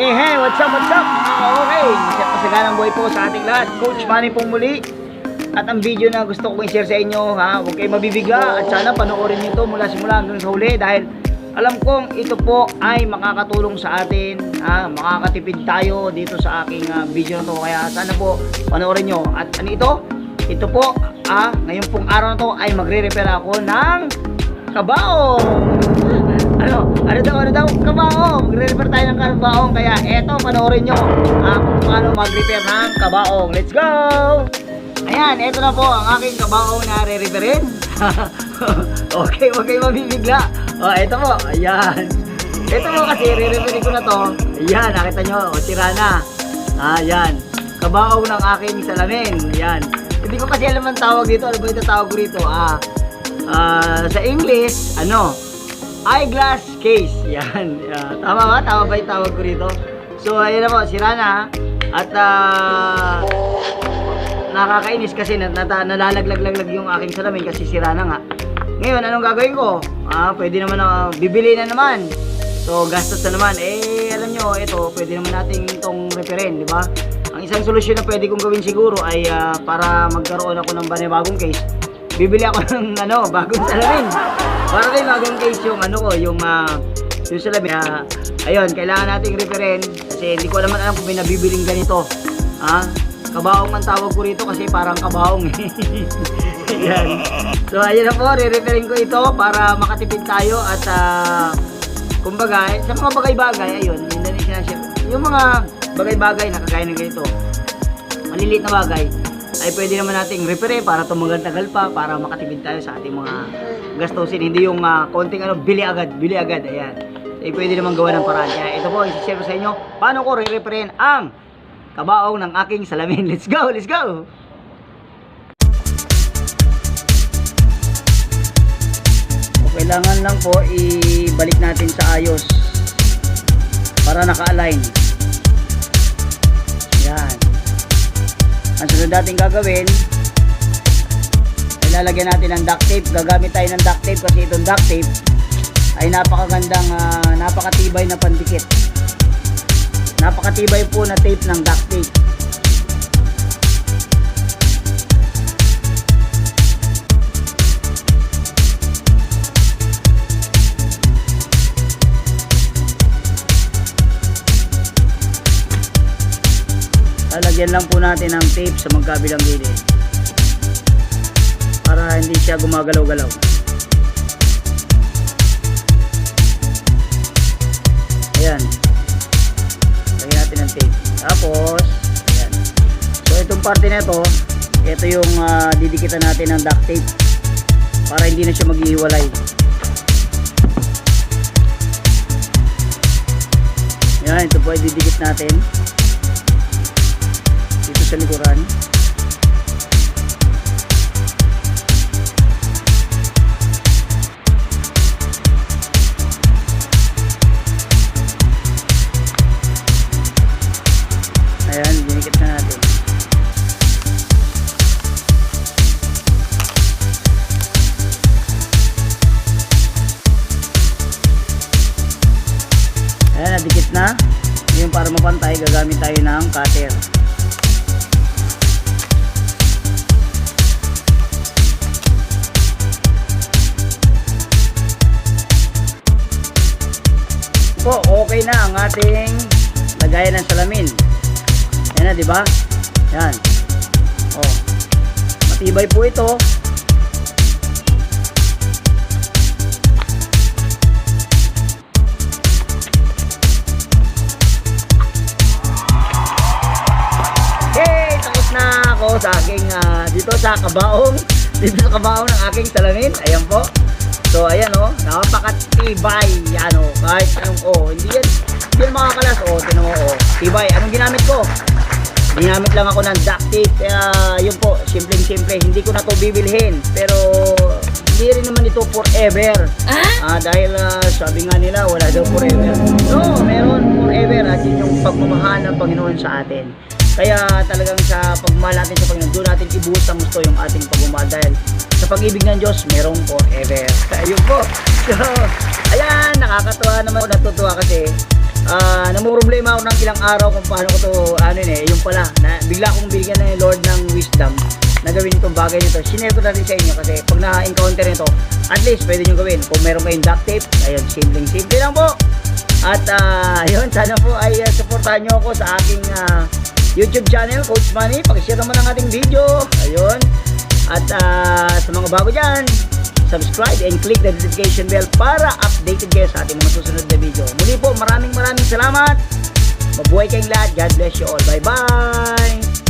Hey, hey, what's up, what's up? Okay, pasaganang buhay po sa ating lahat. Coach Manny pong muli. At ang video na gusto kong i-share sa inyo, ha, huwag kayong mabibigla at sana panoorin niyo ito mula simula hanggang sa huli dahil alam kong ito po ay makakatulong sa atin, ha, makakatipid tayo dito sa aking ah, video na to. Kaya sana po panoorin niyo. At ano ito? Ito po, ah, ngayon pong araw na to ay magre-repair ako ng kabaong. Ano? Ano daw? Ano daw? Kabaong. Magre-repair tayo ng kabaong. Kaya eto, panoorin nyo ah, kung paano mag-repair ng kabaong. Let's go! Ayan, eto na po ang aking kabaong na re-repairin. okay, huwag kayo mabibigla. Oh, eto po. Ayan. Ito po kasi, re-repairin ko na to. Ayan, nakita nyo. O, sira na. Ah, Ayan. Kabaong ng aking salamin. Ayan. Hindi ko kasi alam ang tawag dito. Ano ba ito tawag ko rito? Ah, Ah, sa English, ano, eyeglass case. Yan. Ah, tama ba? Tama ba yung tawag ko rito? So, ayan na po, sira na. At, ah, nakakainis kasi nat nat- nalalaglag-laglag yung aking salamin kasi sira na nga. Ngayon, anong gagawin ko? Ah, pwede naman na, bibili na naman. So, gastos na naman. Eh, alam nyo, ito, pwede naman natin itong referin, di ba? Ang isang solusyon na pwede kong gawin siguro ay ah, para magkaroon ako ng bagong case, bibili ako ng ano, bagong salamin. Para rin bagong case yung ano ko, yung ah, yung salamin. Ah, ayun, kailangan nating referen kasi hindi ko naman alam kung may nabibiling ganito. Ha? Kabaong ang tawag ko rito kasi parang kabaong eh. Yan. So ayun na po, re-referring ko ito para makatipid tayo at ah, kumbaga, eh, sa mga bagay-bagay, ayun, yun na rin sinashare. Yung mga bagay-bagay na kagaya ng ganito, maliliit na bagay, ay pwede naman nating repere para tumagal-tagal pa para makatipid tayo sa ating mga gastusin. Hindi yung ah, konting ano, bili agad, bili agad, ayan. Eh, pwede naman gawa ng paraan. Kaya ito po, isi-share sa inyo, paano ko re-referin ang kabaong ng aking salamin. Let's go, let's go! Kailangan lang po ibalik natin sa ayos para naka-align. Ang sunod natin gagawin, ilalagyan natin ng duct tape. Gagamit tayo ng duct tape kasi itong duct tape ay napakagandang, ah, napakatibay na pandikit. Napakatibay po na tape ng duct tape. Lalagyan lang po natin ng tape sa magkabilang gilid para hindi siya gumagalaw-galaw. Ayan. Lagyan natin ng tape. Tapos, ayan. So, itong parte na ito, ito yung ah, didikitan natin ng duct tape para hindi na siya maghihiwalay. Yan, ito po ay didikit natin dito sa likuran. Ayan, dinikit na natin. Ayan, nadikit na. Ngayon para mapantay, gagamit tayo ng cutter. Po, okay na ang ating lagayan ng salamin. Yan na, di ba? Yan. Oh. Matibay po ito. Hey, tapos na ako sa aking ah, dito sa kabaong, dito sa kabaong ng aking salamin. Ayan po. So ayan oh, napakatibay. Yan oh, kahit anong oh, hindi yan, hindi yan makakalas. Oh, tinan mo oh, tibay. Anong ginamit ko? Ginamit lang ako ng duct tape. Kaya yun po, simpleng simple. Hindi ko na to bibilhin. Pero hindi rin naman ito forever. Ah, dahil ah, sabi nga nila, wala daw forever. No, meron forever. At yun yung pagmamahal ng Panginoon sa atin. Kaya talagang sa pagmamahal natin sa Panginoon, doon natin ibuhos sa gusto yung ating pagmamahal. Dahil sa pag-ibig ng Diyos, merong forever. Ayun po. So, ayan, nakakatuwa naman. Natutuwa kasi Ah, namumroblema ako ng ilang araw kung paano ko to, ano yun eh, yung pala, na bigla akong bigyan ng Lord ng wisdom na gawin itong bagay nito. Sinare ko na rin sa inyo kasi pag na-encounter nito, at least pwede nyo gawin. Kung meron kayong duct tape, ayun, simpleng simple lang po. At ah, yun, sana po ay uh, supportahan nyo ako sa aking ah, YouTube channel, Coach Manny. Pakishare naman ang ating video. Ayun. At ah, sa mga bago dyan, subscribe and click the notification bell para updated kayo sa ating mga susunod na video. Muli po, maraming maraming salamat. Mabuhay kayong lahat. God bless you all. Bye-bye!